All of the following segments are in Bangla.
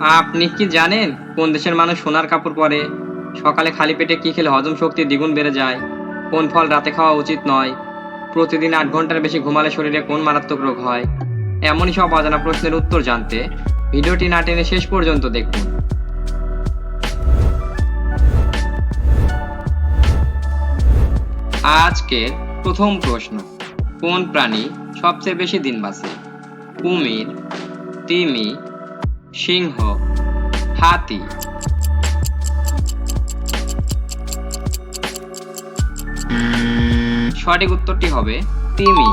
আপনি কি জানেন কোন দেশের মানুষ সোনার কাপড় পরে? সকালে খালি পেটে কি খেলে হজম শক্তি দ্বিগুণ বেড়ে যায়? কোন ফল রাতে খাওয়া উচিত নয়? প্রতিদিন আট ঘণ্টার বেশি ঘুমালে শরীরে কোন মারাত্মক রোগ হয়? এমনই সব অজানা প্রশ্নের উত্তর জানতে ভিডিওটি না টেনে শেষ পর্যন্ত দেখুন। আজকের প্রথম প্রশ্ন, কোন প্রাণী সবচেয়ে বেশি দিন বাঁচে? কুমির, তিমি সিংহ, হাতি। সঠিক উত্তরটি হবে তিমি।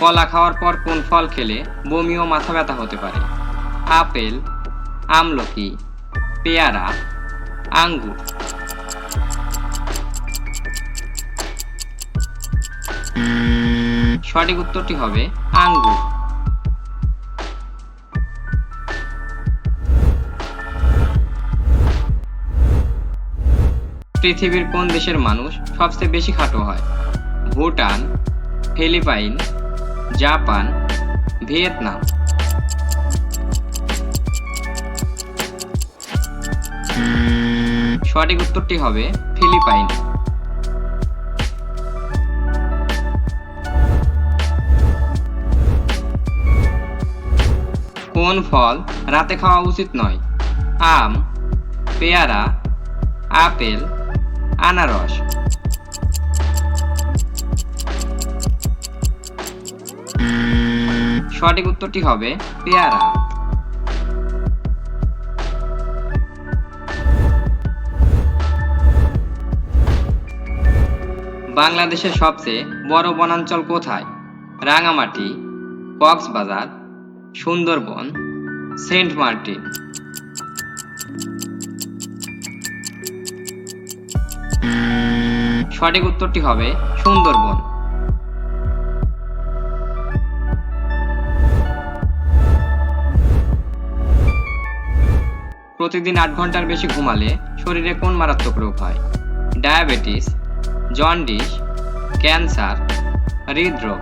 কলা খাওয়ার পর কোন ফল খেলে বমি ও মাথা ব্যথা হতে পারে? আপেল, আমলকি, পেয়ারা, আঙ্গুর। সঠিক উত্তরটি হবে আঙ্গুর। পৃথিবীর কোন দেশের মানুষ সবচেয়ে বেশি খাটো হয়? Bhutan, Philippine, Japan, Vietnam. সঠিক উত্তরটি হবে ফিলিপাইন। কোন ফল রাতে খাওয়া উচিত নয়? আম, পেয়ারা, আপেল, আনারস। সঠিক উত্তরটি হবে পেয়ারা। বাংলাদেশের সবচেয়ে বড় বনাঞ্চল কোথায়? Rangamati, Cox's Bazar Sundarban, Saint Martin. সঠিক উত্তরটি হবে সুন্দরবন। প্রতিদিন আট ঘণ্টার বেশি ঘুমালে শরীরে কোন মারাত্মক রোগ হয়? ডায়াবেটিস, জন্ডিস, ক্যান্সার, হৃদরোগ।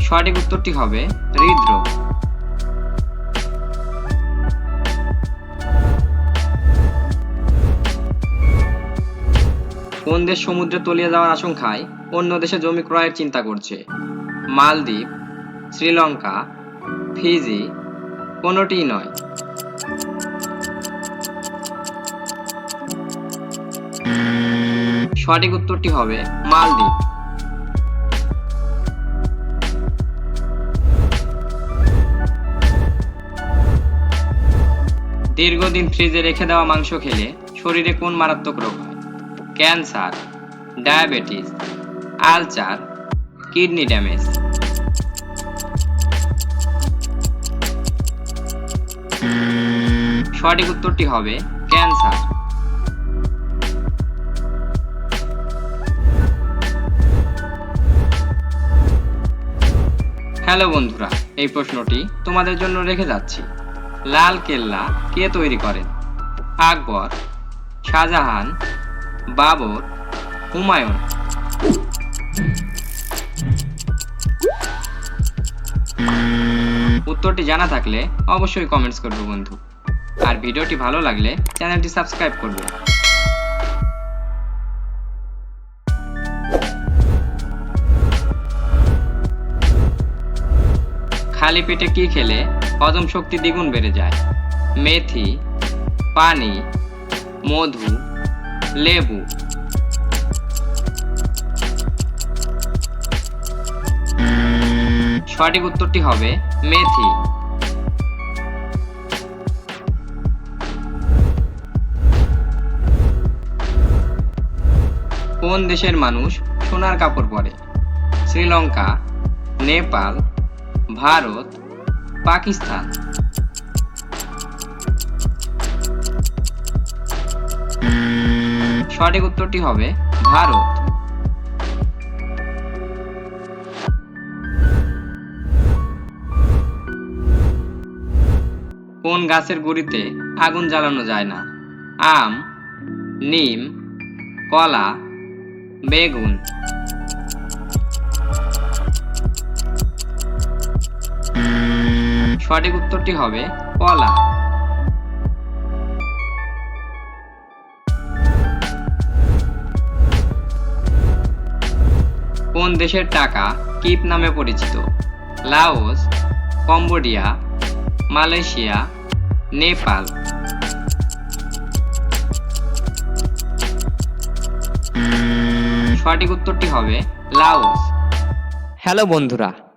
সঠিক উত্তরটি হবে। হৃদরোগ। কোন দেশ সমুদ্রে তলিয়ে যাওয়ার আশঙ্কায় অন্য দেশে জমি ক্রয়ের চিন্তা করছে? মালদ্বীপ, শ্রীলঙ্কা, ফিজি, কোনোটিই নয়। সঠিক উত্তরটি হবে মালদ্বীপ। দীর্ঘদিন ফ্রিজে রেখে দেওয়া মাংস খেলে শরীরে কোন মারাত্মক রোগ হয়? Cancer, diabetes ulcer kidney damage. সঠিক উত্তরটি হবে ক্যান্সার। হ্যালো বন্ধুরা, এই প্রশ্নটি তোমাদের জন্য রেখে যাচ্ছি। লাল কেল্লা কে তৈরি করেন? আকবর, শাহজাহান, বাবর, হুমায়ুন। উত্তরটি জানা থাকলে অবশ্যই কমেন্টস করবে বন্ধু। আর ভিডিওটি ভালো লাগলে চ্যানেলটি সাবস্ক্রাইব করবে। খালি পেটে কি খেলে হজম শক্তি দ্বিগুণ বেড়ে যায়। মেথি, পানি, মধু, লেবু। সঠিক উত্তরটি হবে মেথি। কোন দেশের মানুষ সোনার কাপড় পরে? শ্রীলঙ্কা, নেপাল, ভারত পাকিস্তান সঠিক উত্তরটি হবে ভারত। কোন গাছের গুড়িতে আগুন জ্বালানো যায় না? আম, নিম, কলা, বেগুন। সঠিক উত্তরটি হবে কলা। কোন দেশের টাকা কিপ নামে পরিচিত? Laos, Cambodia, Malaysia, Nepal. সঠিক উত্তরটি হবে লাওস। হ্যালো বন্ধুরা